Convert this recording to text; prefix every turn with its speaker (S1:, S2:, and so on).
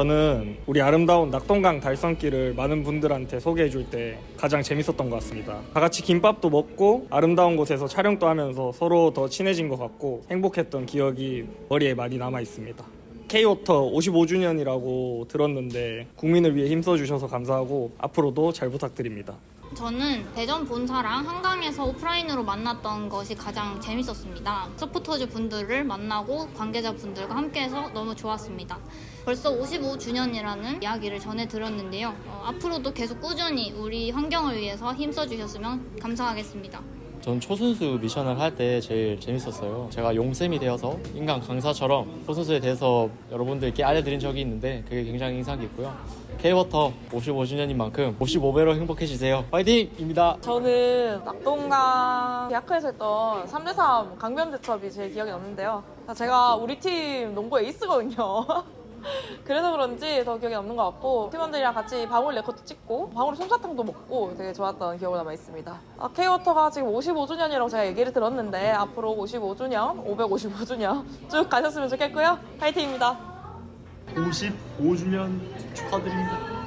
S1: 저는 우리 아름다운 낙동강 달성길을 많은 분들한테 소개해 줄 때 가장 재밌었던 것 같습니다. 다 같이 김밥도 먹고 아름다운 곳에서 촬영도 하면서 서로 더 친해진 것 같고 행복했던 기억이 머리에 많이 남아 있습니다. K워터 55주년이라고 들었는데 국민을 위해 힘써주셔서 감사하고 앞으로도 잘 부탁드립니다.
S2: 저는 대전 본사랑 한강에서 오프라인으로 만났던 것이 가장 재밌었습니다. 서포터즈 분들을 만나고 관계자 분들과 함께해서 너무 좋았습니다. 벌써 55주년이라는 이야기를 전해 들었는데요. 어, 앞으로도 계속 꾸준히 우리 환경을 위해서 힘써 주셨으면 감사하겠습니다.
S3: 전 초순수 미션을 할 때 제일 재밌었어요. 제가 용쌤이 되어서 인간 강사처럼 초순수에 대해서 여러분들께 알려드린 적이 있는데 그게 굉장히 인상 깊고요. K워터 55주년인 만큼 55배로 행복해지세요. 화이팅 입니다.
S4: 저는 낙동강 대학교에서 했던 3대3 강변 대첩이 제일 기억에 남는데요. 제가 우리 팀 농구 에이스거든요. 그래서 그런지 더 기억에 남는 것 같고 팀원들이랑 같이 방울 레코도 찍고 방울 솜사탕도 먹고 되게 좋았던 기억이 남아 있습니다. 아, K워터가 지금 55주년이라고 제가 얘기를 들었는데 앞으로 55주년, 555주년 쭉 가셨으면 좋겠고요. 파이팅입니다.
S5: 55주년 축하드립니다.